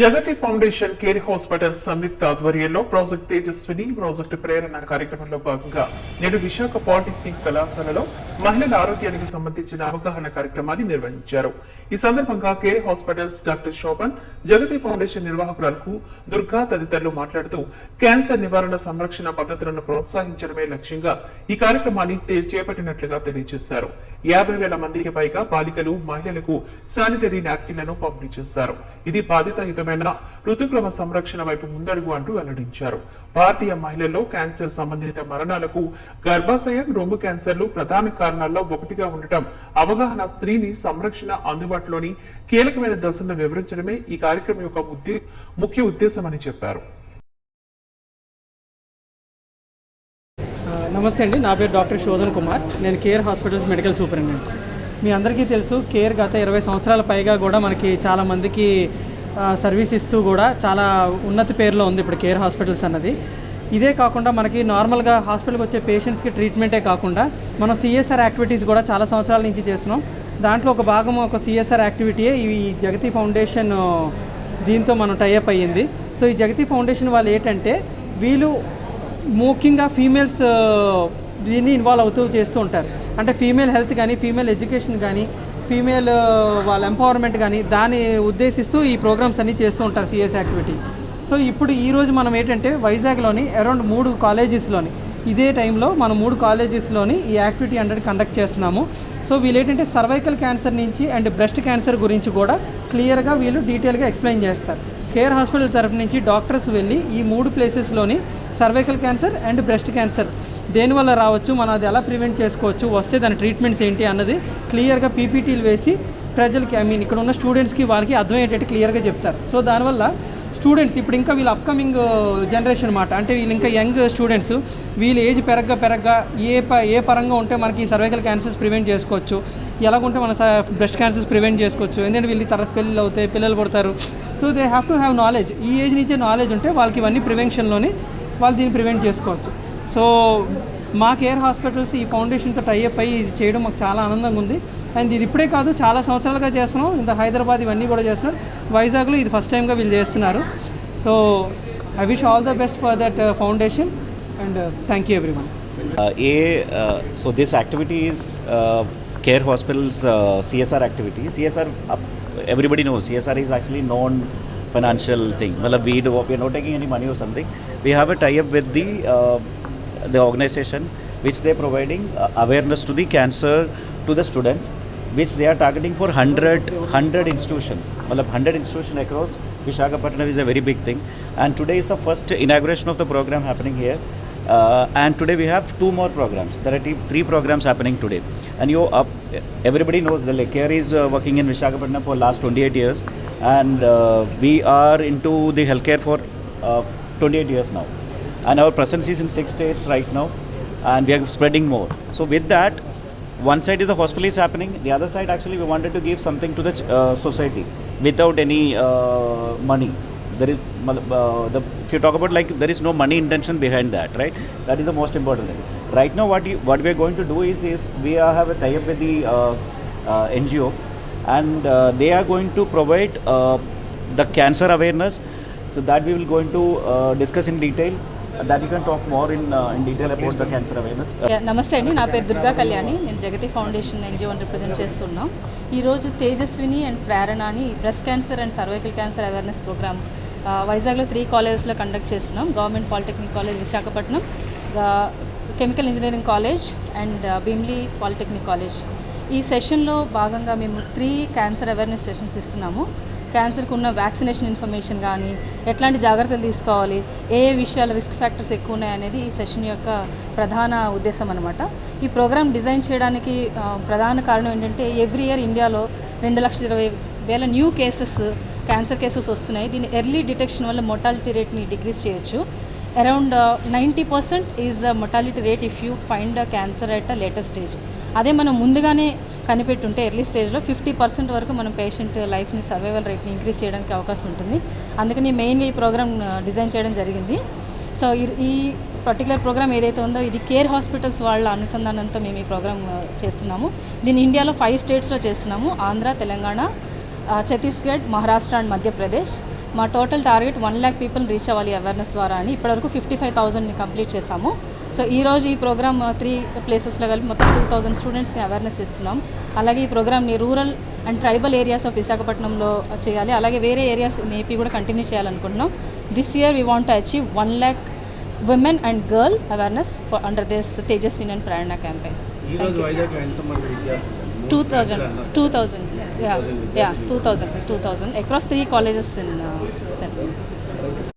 జగతి foundation care hospital సంయుక్త ఆధ్వర్యంలో project Tejaswini project ప్రేరణ కార్యక్రమంలో భాగంగా నేడు విశాఖ పాలిటెక్నిక్ కళాశాలలో మహిళల ఆరోగ్యానికి సంబంధించిన అవగాహన కార్యక్రమాన్ని నిర్వహించారు. ఈ సందర్భంగా care hospitals doctor Shobhan Jagathi foundation నిర్వాహకులకు దుర్గా తదితరులు మాట్లాడుతూ క్యాన్సర్ నివారణ సంరక్షణ పద్ధతులను ప్రోత్సహించడమే లక్ష్యంగా ఈ కార్యక్రమాన్ని చేపట్టినట్లుగా తెలియజేశారు. యాభై వేల మందికి పైగా బాలికలు మహిళలకు శానిటరీ నాప్కిన్లను పంపిణీ చేశారు. ఇది బాధితయుతమైన ఋతుక్రమ సంరక్షణ వైపు ముందడుగు అంటూ వెల్లడించారు. భారతీయ మహిళల్లో క్యాన్సర్ సంబంధిత మరణాలకు గర్భాశయం రొమ్ము క్యాన్సర్లు ప్రధాన కారణాల్లో ఒకటిగా ఉండటం అవగాహన స్త్రీని సంరక్షణ అందుబాటులోని కీలకమైన దశలను వివరించడమే ఈ కార్యక్రమం యొక్క ముఖ్య ఉద్దేశమని చెప్పారు. నమస్తే అండి. నా పేరు డాక్టర్ శోధన్ కుమార్. నేను కేర్ హాస్పిటల్స్ మెడికల్ సూపరింటెండెంట్. మీ అందరికీ తెలుసు కేర్ గత ఇరవై సంవత్సరాల పైగా కూడా మనకి చాలామందికి సర్వీస్ ఇస్తూ కూడా చాలా ఉన్నత పేరులో ఉంది ఇప్పుడు కేర్ హాస్పిటల్స్ అన్నది. ఇదే కాకుండా మనకి నార్మల్గా హాస్పిటల్కి వచ్చే పేషెంట్స్కి ట్రీట్మెంటే కాకుండా మనం సిఎస్ఆర్ యాక్టివిటీస్ కూడా చాలా సంవత్సరాల నుంచి చేస్తున్నాం. దాంట్లో ఒక భాగం ఒక సిఎస్ఆర్ యాక్టివిటీయే ఈ జగతి ఫౌండేషన్ దీంతో మనం టైఅప్ అయ్యింది. సో ఈ జగతి ఫౌండేషన్ వాళ్ళు ఏంటంటే వీళ్ళు ముఖ్యంగా ఫీమేల్స్ దీన్ని ఇన్వాల్వ్ అవుతూ చేస్తూ ఉంటారు. అంటే ఫీమేల్ హెల్త్ కానీ ఫీమేల్ ఎడ్యుకేషన్ కానీ ఫీమేల్ వాళ్ళ ఎంపవర్మెంట్ కానీ దాన్ని ఉద్దేశిస్తూ ఈ ప్రోగ్రామ్స్ అన్నీ చేస్తూ ఉంటారు సిఎస్ యాక్టివిటీ. సో ఇప్పుడు ఈరోజు మనం ఏంటంటే వైజాగ్లోని అరౌండ్ మూడు కాలేజెస్లోని ఇదే టైంలో మనం మూడు కాలేజెస్లోని ఈ యాక్టివిటీ అండర్ కండక్ట్ చేస్తున్నాము. సో వీళ్ళు ఏంటంటే సర్వైకల్ క్యాన్సర్ నుంచి అండ్ బ్రెస్ట్ క్యాన్సర్ గురించి కూడా క్లియర్గా వీళ్ళు డీటెయిల్గా ఎక్స్ప్లెయిన్ చేస్తారు. కేర్ హాస్పిటల్ తరఫు నుంచి డాక్టర్స్ వెళ్ళి ఈ మూడు ప్లేసెస్లోని cervical cancer and breast cancer దేనివల్ల రావచ్చు? మనం అది ఎలా ప్రివెంట్ చేసుకోవచ్చు? వస్తే దాని ట్రీట్మెంట్స్ ఏంటి అన్నది క్లియర్గా పీపీటీలు వేసి ప్రజలకి ఐ మీన్ ఇక్కడ ఉన్న స్టూడెంట్స్కి వాళ్ళకి అర్థమయ్యేటట్టు క్లియర్గా చెప్తారు. సో దానివల్ల స్టూడెంట్స్ ఇప్పుడు ఇంకా వీళ్ళు అప్కమింగ్ జనరేషన్ అనమాట అంటే వీళ్ళు ఇంకా యంగ్ స్టూడెంట్స్ వీళ్ళ ఏజ్ పెరగ్గా పెరగ్గా ఏ ప ఏ పరంగా ఉంటే మనకి సర్వైకల్ క్యాన్సర్స్ ప్రివెంట్ చేసుకోవచ్చు. ఎలాగుంటే మన బ్రెస్ట్ క్యాన్సర్స్ ప్రివెంట్ చేసుకోవచ్చు. ఎందుకంటే వీళ్ళు తర్వాత పిల్లలు అవుతాయి పిల్లలు పుడతారు. So they have to have knowledge ఈ ఏజ్ నుంచే నాలెడ్జ్ ఉంటే వాళ్ళకి ఇవన్నీ ప్రివెన్షన్లోని వాళ్ళు దీన్ని ప్రివెంట్ చేసుకోవచ్చు. సో మా కేర్ హాస్పిటల్స్ ఈ ఫౌండేషన్తో టైఅప్ అయ్యి ఇది చేయడం మాకు చాలా ఆనందంగా ఉంది. అండ్ ఇది ఇప్పుడే కాదు చాలా సంవత్సరాలుగా చేస్తున్నాం. ఇంత హైదరాబాద్ ఇవన్నీ కూడా చేస్తున్నారు. వైజాగ్లో ఇది ఫస్ట్ టైంగా వీళ్ళు చేస్తున్నారు. So I wish all the best for that foundation and thank you everyone uh so this activities care hospitals CSR activity CSR everybody know CSR is actually known financial thing మళ్ళీ we OP not taking not any money or something we have a tie up with the the organization which they are providing uh, awareness to the cancer to the students, which they are targeting for 100, 100 institutions. Well, 100 institutions across Vishakhapatnam is a very big thing. And today is the first inauguration of the program happening here. Uh, and today we have two more programs. There are three programs happening today. And you, uh, everybody knows the care is uh, working in Vishakhapatnam for last 28 years, and uh, we are into the healthcare for uh, 28 years now. And our presence is in six states right now, and we are spreading more. So with that, one side is the hospital is happening. The other side, actually, we wanted to give something to the uh, society without any uh, money. There is, uh, the, if you talk about like there is no money intention behind that, right? That is the most important thing. Right now, what you, what we are going to do is is we are, have a tie-up with the uh, uh, NGO, and uh, they are going to provide uh, the cancer awareness. So that we will going to uh, discuss in detail. That you can talk more in uh, in detail about the cancer awareness. నమస్తే అండి. నా పేరు దుర్గా కళ్యాణి. నేను జగతి foundation ఎన్జిఓని represent చేస్తున్నాం. ఈరోజు Tejaswini and Prerana అని breast cancer and cervical cancer awareness programme వైజాగ్లో three కాలేజెస్లో కండక్ట్ చేస్తున్నాం. Government polytechnic college Visakhapatnam chemical engineering college and Bheemili polytechnic college ఈ సెషన్లో భాగంగా మేము త్రీ క్యాన్సర్ అవేర్నెస్ సెషన్స్ ఇస్తున్నాము. క్యాన్సర్కి ఉన్న వ్యాక్సినేషన్ ఇన్ఫర్మేషన్ కానీ ఎట్లాంటి జాగ్రత్తలు తీసుకోవాలి ఏ ఏ విషయాల రిస్క్ ఫ్యాక్టర్స్ ఎక్కువ ఉన్నాయనేది ఈ సెషన్ యొక్క ప్రధాన ఉద్దేశం అనమాట ఈ ప్రోగ్రామ్ డిజైన్ చేయడానికి ప్రధాన కారణం ఏంటంటే ఎవ్రీ ఇయర్ ఇండియాలో రెండు లక్షల ఇరవై వేల న్యూ కేసెస్ క్యాన్సర్ కేసెస్ వస్తున్నాయి. దీని ఎర్లీ డిటెక్షన్ వల్ల మొర్టాలిటీ రేట్ని డిక్రీస్ చేయొచ్చు. Around ninety percent is mortality rate if you find cancer at a latest stage అదే మనం ముందుగానే కనిపెట్టుంటే ఎర్లీ స్టేజ్లో ఫిఫ్టీ పర్సెంట్ వరకు మనం పేషెంట్ లైఫ్ని సర్వైవల్ రేట్ని ఇంక్రీజ్ చేయడానికి అవకాశం ఉంటుంది. అందుకని మెయిన్గా ఈ ప్రోగ్రామ్ డిజైన్ చేయడం జరిగింది. సో ఈ- ఈ పర్టికులర్ ప్రోగ్రామ్ ఏదైతే ఉందో ఇది కేర్ హాస్పిటల్స్ వాళ్ళ అనుసంధానంతో మేము ఈ ప్రోగ్రామ్ చేస్తున్నాము. దీన్ని ఇండియాలో ఫైవ్ స్టేట్స్లో చేస్తున్నాము. ఆంధ్ర తెలంగాణ ఛత్తీస్గఢ్ మహారాష్ట్ర అండ్ మధ్యప్రదేశ్. మా total target one lakh people reach అవ్వాలి అవేర్నెస్ ద్వారా అని ఇప్పటివరకు ఫిఫ్టీ ఫైవ్ థౌసండ్ని కంప్లీట్ చేశాము. సో ఈ రోజు ఈ ప్రోగ్రామ్ త్రీ ప్లేసెస్లో కలిపి మొత్తం టూ థౌసండ్ స్టూడెంట్స్ని అవేర్నెస్ ఇస్తున్నాం అలాగే ఈ ప్రోగ్రామ్ని rural and tribal areas of విశాఖపట్నంలో చేయాలి. అలాగే వేరే ఏరియాస్ ఏపీ కూడా కంటిన్యూ చేయాలనుకుంటున్నాం. This year we want achieve one lakh women and girl awareness for under this Tejas union Prerana campaign ఈరోజు two thousand two thousand yeah yeah two thousand two thousand across three colleges in